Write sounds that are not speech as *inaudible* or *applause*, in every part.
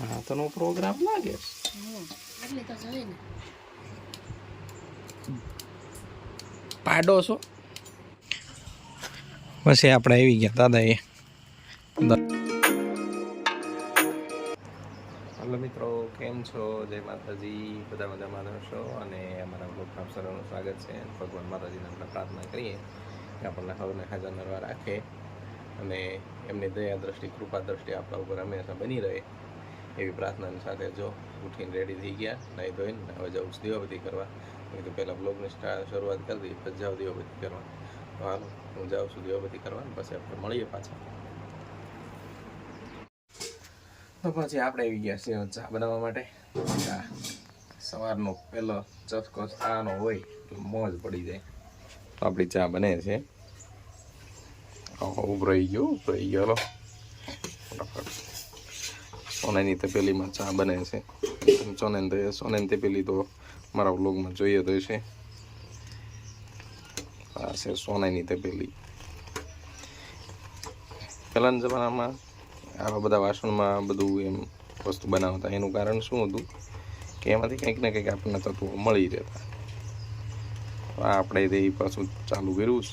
હા તો પ્રોગ્રામ લાગે પાડો છો પછી આપણે આવી ગયા દાદા એ હલો મિત્રો કેમ છો? જય માતાજી. બધા મજામાં છો અને અમારા બ્લોગમાં સર્વનું સ્વાગત છે. ભગવાન માતાજીને આપણે પ્રાર્થના કરીએ કે આપણને હવને હાજર નરવા રાખે. અને એમની દયા દ્રષ્ટિ કૃપા દ્રષ્ટિ આપણા ઉપર હંમેશા બની રહે. એવી પ્રાર્થનાની સાથે જો ઉઠીને રેડી થઈ ગયા, નહીં ધોઈને હવે જવું છું દીવાબત્તી કરવા. કીધું પહેલાં બ્લોગની શરૂઆત કરી દઈએ, પછી જાઉં દીવાબત્તી કરવા. તો હાલ, હું જાઉં છું દીવાબત્તી કરવા પછી આપણે મળીએ પાછા. તો પછી આપણે આવી ગયા છીએ ચા બનાવવા માટે. ચા. સવારનો પહેલો ચસકો ચાનો હોય તો મોજ પડી જાય. તો આપણી ચા બને છે. ઉભરાઈ ગયો ઉભરાઈ ગયો ફટાફટ. સોનાની તપેલીમાં ચા બને છે. સોનેન સોનેન તપેલી તો મારા વ્લોગમાં જોઈએ તો છે આ છે સોનાની તપેલી. પહેલાના જમાનામાં આવા બધા વાસણમાં બધું એમ વસ્તુ બનાવતા. એનું કારણ શું હતું કે એમાંથી કંઈક ને કંઈક આપણને તત્વો મળી રહેતા. આપણે તે પાછું ચાલુ કર્યું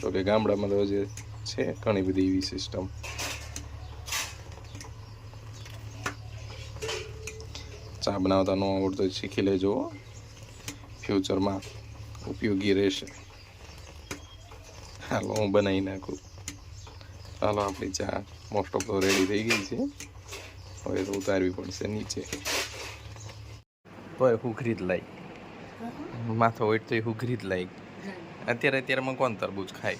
જોકે ગામડામાં તો જે છે ઘણી બધી એવી સિસ્ટમ ચા બનાવતા ન આવડતો શીખી લેજો ફ્યુચરમાં ઉપયોગી રહેશે. હાલો હું બનાવી નાખું. ચાલો આપણી ચા મોસ્ટ ઓફ તો રેડી થઈ ગઈ છે. હવે તો ઉતારવી પડશે નીચે. તોય હુઘરી જ લાઈ માથો હોય તો હુઘરી જ લાઈ અત્યારે અત્યારમાં કોણ તરબૂચ ખાય?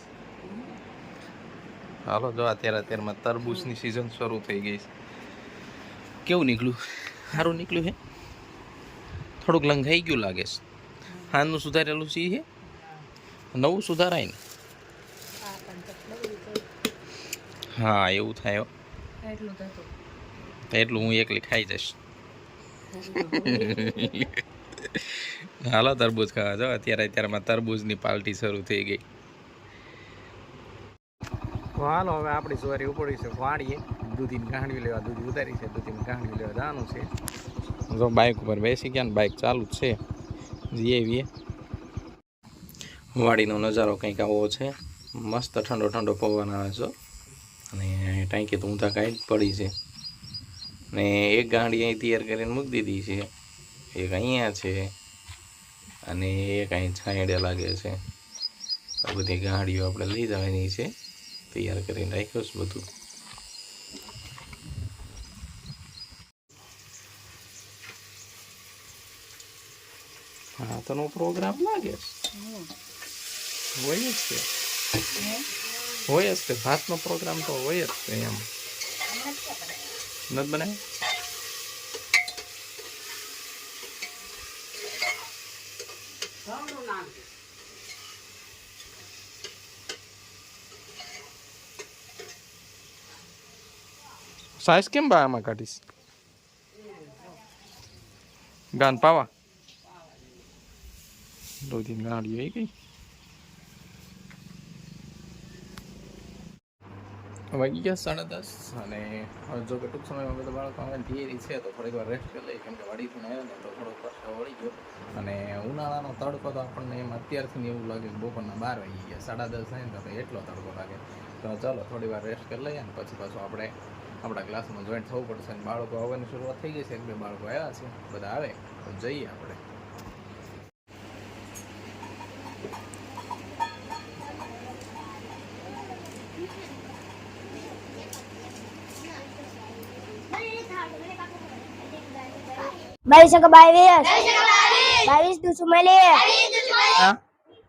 હાલો જો અત્યારે અત્યારમાં તરબૂચની સિઝન શરૂ થઈ ગઈ છે. કેવું નીકળ્યું? સારું નીકળ્યું હે. થોડુંક લંઘાઈ ગયું લાગે છે. હાનનું સુધારેલું સી છે નવું સુધારાય ને. હા એવું થાય એટલું હું એકલી ખાઈ જઈશ. હાલો તરબૂજ ખાવા જાઓ. અત્યારે અત્યારમાં તરબૂજની પાર્ટી શરૂ થઈ ગઈ. હાલો હવે આપણી સવારી ઉપડી છે વાળીએ દૂધીની ગાંઠવી લેવા, દૂધ ઉતારી છે, દૂધીની ગાંઠવી લેવા જવાનું છે. જો બાઇક ઉપર બેસી ગયા ને બાઇક ચાલુ જ છે. જઈએ આવીએ વાડીનો નજારો કંઈક આવો છે. મસ્ત ઠંડો ઠંડો પવન આવે છે. અને ટાંકી તો ઊંધા કાંઈ પડી છે. ને એક ગાડી અહીં તૈયાર કરીને મૂકી દીધી છે. એક અહીંયા છે. અને એક અહીં છાંયડે લાગે છે. આ બધી ગાડીઓ આપણે લઈ જવાની છે. તૈયાર કરીને રાખ્યો છે બધું. હા તો નો પ્રોગ્રામ લાગે. હોય જ છે હે? હોય જ તે ભાતનો પ્રોગ્રામ તો હોય જ તે એમ નથી બનાવ્યો સાઈઝ કેમ બા આમાં કાઢીશ ગાન પાવા દોધી ગાડી આવી ગઈ વાગી ગયા સાડા દસ અને જો કે ટૂંક સમયમાં બધા બાળકો આવે ધીરી છે તો થોડીક વાર રેસ્ટ કરી લઈએ કેમ કે વાડીથી આવ્યો ને તો થોડોક પરસેવો વળી ગયો અને ઉનાળાનો તડકો તો આપણને એમ અત્યારથી એવું લાગે કે બપોરના બાર વાગી ગયા સાડા દસ થાય ને તો એટલો તડકો લાગે તો ચાલો થોડી વાર રેસ્ટ કરી લઈએ ને પછી પાછું આપણે આપણા ક્લાસમાં જોઈન્ટ થવું પડશે અને બાળકો આવવાની શરૂઆત થઈ ગઈ છે એક બે બાળકો આવ્યા છે બધા આવે તો જઈએ આપણે બાવીસ બાવીસ. બાવીસ દુ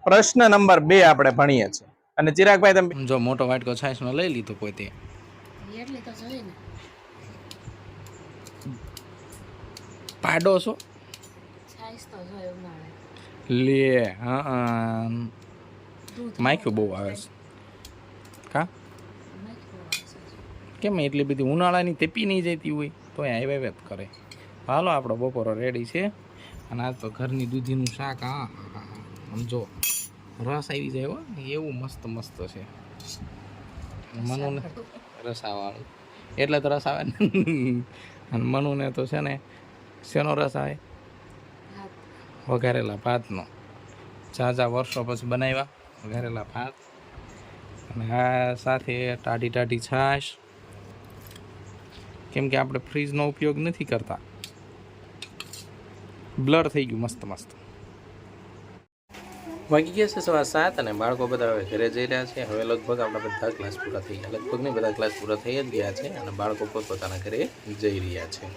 પ્રશ્ન નંબર બે આપણે ભણીએ છીએ. અને ચિરાગભાઈ તમે જો મોટો વાટકો છાશનો લઈ લીધો પોતે એટલે તો જોઈએ ને. પાડો છો? છાશ તો જોઈએ ઉનાળે. લે હા માખ્યું બહુ આવે છે. કા? કેમ એટલી બધી ઉનાળાની તેપી નહીં જતી હોય? તો આવ્યા હાઈવે કરે. હાલો, આપણો બપોરો રેડી છે. અને આ તો ઘરની દૂધીનું શાક, હા. આમ જો, રસ આવી જાય, હો. એવું મસ્ત મસ્ત છે. મનુ રસાવાળું એટલે તો રસ આવે ને. અને મનુને તો છે ને, શેનો રસ આવે? વઘારેલા ભાતનો. ઝાઝા વર્ષો પછી બનાવ્યા, વઘારેલા ભાત. અને આ સાથે ટાઢી ટાઢી છાશ. કેમ કે આપણે ફ્રીજનો ઉપયોગ નથી કરતા. બ્લર થઈ ગયું મસ્ત મસ્ત. વાગી ગયા છે સવાર સાત અને બાળકો બધા હવે ઘરે જઈ રહ્યા છે. હવે લગભગ આપણા બધા ક્લાસ પૂરા થઈ ગયા. લગભગ નહીં બધા ક્લાસ પૂરા થઈ જ ગયા છે અને બાળકો પોતપોતાના ઘરે જઈ રહ્યા છે.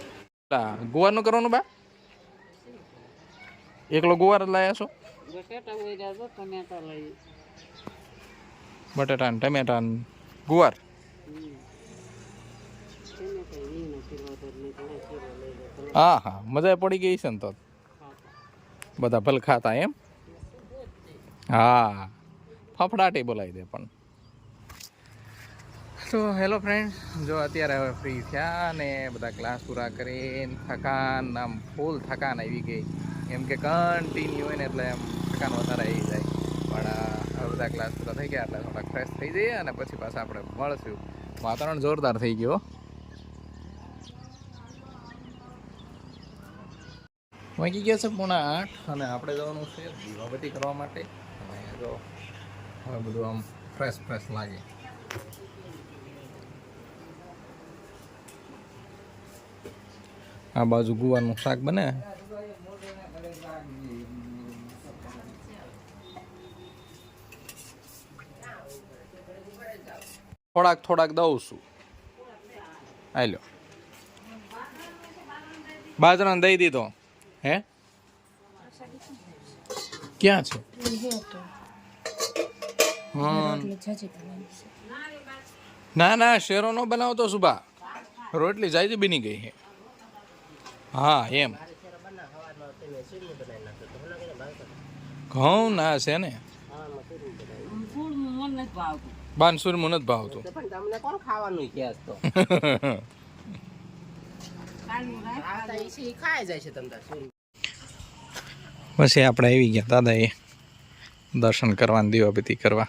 ગુવારનું કરવાનું બા? એકલો ગુવાર જ લાયા છો? બટાટા ટમેટા ગુવાર? હા હા. મજા પડી ગઈ છે ને તો બધા ભલખાતા એમ? હા. ફફડાટી બોલાવી દે પણ. તો હેલો ફ્રેન્ડ જો અત્યારે હવે ફ્રી થયા ને બધા ક્લાસ પૂરા કરીને થકાન આમ ફૂલ થકાન આવી ગઈ. એમ કે કન્ટિન્યુ હોય ને એટલે એમ થકાન વધારે આવી જાય. પણ હવે બધા ક્લાસ પૂરા થઈ ગયા એટલે થોડાક ફ્રેશ થઈ જઈએ અને પછી પાછા આપણે મળશું. વાતાવરણ જોરદાર થઈ ગયું વાગી ગયા છે પોણા આઠ અને આપણે જવાનું છે દીવાબત્તી કરવા માટે. અને જો હવે બધું આમ ફ્રેશ ફ્રેશ લાગે. આ બાજુ ગુવાનું શાક બને. થોડાક થોડાક દઉં છું. હાલો બાજરાને દઈ દીધો. હે? ક્યાં છે? હા. ના ના શેરો નો બનાવતો સુભા. રોટલી જાય બની ગઈ છે. હા એમ. ઘઉં ના છે ને? બાનસુર મને જ ભાવતું તમને કોણ ખાવાનું તો? *laughs* જાય છે તમને પછી આપણે આવી ગયા દાદાએ દર્શન કરવાની દીવાબત્તી કરવા.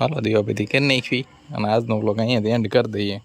હાલો દીવાબત્તી કરી નાખવી અને આજનો વ્લોગ અહીંયાથી એન્ડ કરી દઈએ.